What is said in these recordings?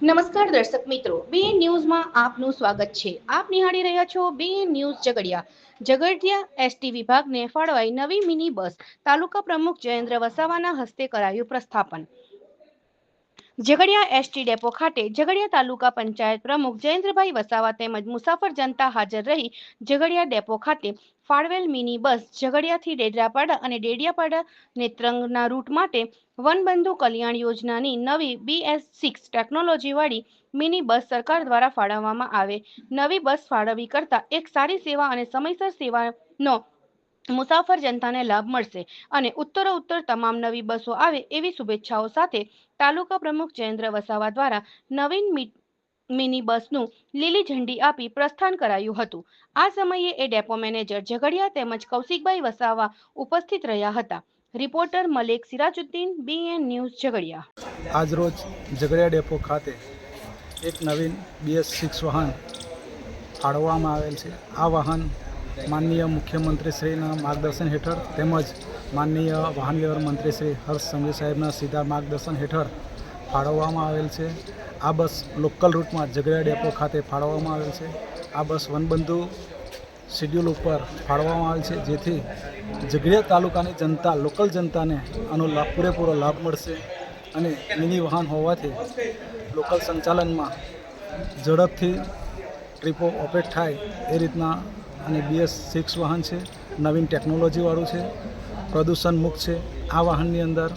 નમસ્કાર દર્શક મિત્રો બે ન્યૂઝમાં આપનું સ્વાગત છે. આપ નિહાળી રહ્યા છો બે ન્યૂઝ ઝઘડિયા. ઝઘડિયા એસટી વિભાગને ફાળવાઈ નવી મિની બસ તાલુકા પ્રમુખ જયેન્દ્ર વસાવાના હસ્તે કરાયું પ્રસ્થાપન. ઝઘડિયા એસટી ડેપો ખાતે ઝઘડિયા તાલુકા પંચાયત પ્રમુખ જયેન્દ્રભાઈ વસાવા તેમજ મુસાફર જનતા હાજર રહી ઝઘડિયા ડેપો ખાતે ફાળવેલ મિની બસ ઝઘડિયાથી ડેડરાપાડા અને ડેડિયાપાડા નેત્રંગના રૂટ માટે વનબંધુ કલ્યાણ યોજનાની નવી બીએસ સિક્સ ટેકનોલોજીવાળી મિની બસ સરકાર દ્વારા ફાળવવામાં આવે. નવી બસ ફાળવવી કરતાં એક સારી સેવા અને સમયસર સેવાનો મુસાફર જનતાને લાભ મળશે અને ઉત્તરોત્તર તમામ નવી બસો આવે એવી શુભેચ્છાઓ સાથે તાલુકા પ્રમુખ જયેન્દ્ર વસાવા દ્વારા નવીન મિની બસનું લીલી ઝંડી આપી પ્રસ્થાન કરાયું હતું. આ સમયે એ ડેપો મેનેજર ઝઘડિયા તેમજ કૌશિકભાઈ વસાવા ઉપસ્થિત રહ્યા હતા. Reporter Malek Sirajuddin, BN news Jhagadia. આજરોજ ઝઘડિયા ડેપો ખાતે એક નવીન બીએસ સિક્સ વાહન ફાળવવામાં આવેલ છે. આ વાહન માનનીય મુખ્યમંત્રીશ્રીના માર્ગદર્શન હેઠળ તેમજ માનનીય વાહન વ્યવહાર મંત્રી શ્રી હર્ષ સંઘવી સાહેબના સીધા માર્ગદર્શન હેઠળ ફાળવવામાં આવેલ છે. આ બસ લોકલ રૂટમાં ઝઘડા ડેપો ખાતે ફાળવવામાં આવેલ છે. આ બસ વનબંધુ શિડ્યુલ ઉપર ફાળવવામાં આવેલ છે, જેથી ઝઘડિયા તાલુકાની જનતા, લોકલ જનતાને આનો લાભ પૂરેપૂરો લાભ મળશે અને મિની વાહન હોવાથી લોકલ સંચાલનમાં ઝડપથી ટ્રીપો ઓપરેટ થાય એ રીતના અને બીએસ સિક્સ વાહન છે, નવીન ટેકનોલોજીવાળું છે પ્રદૂષણ મુક્ત છે. આ વાહનની અંદર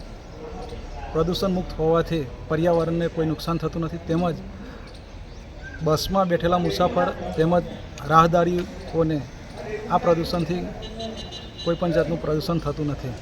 પ્રદૂષણ મુક્ત હોવાથી પર્યાવરણને કોઈ નુકસાન થતું નથી. તેમજ બસમાં બેઠેલા મુસાફર તેમજ રાહદારીઓને આ પ્રદૂષણથી કોઈ પણ જાતનું પ્રદૂષણ થતું નથી.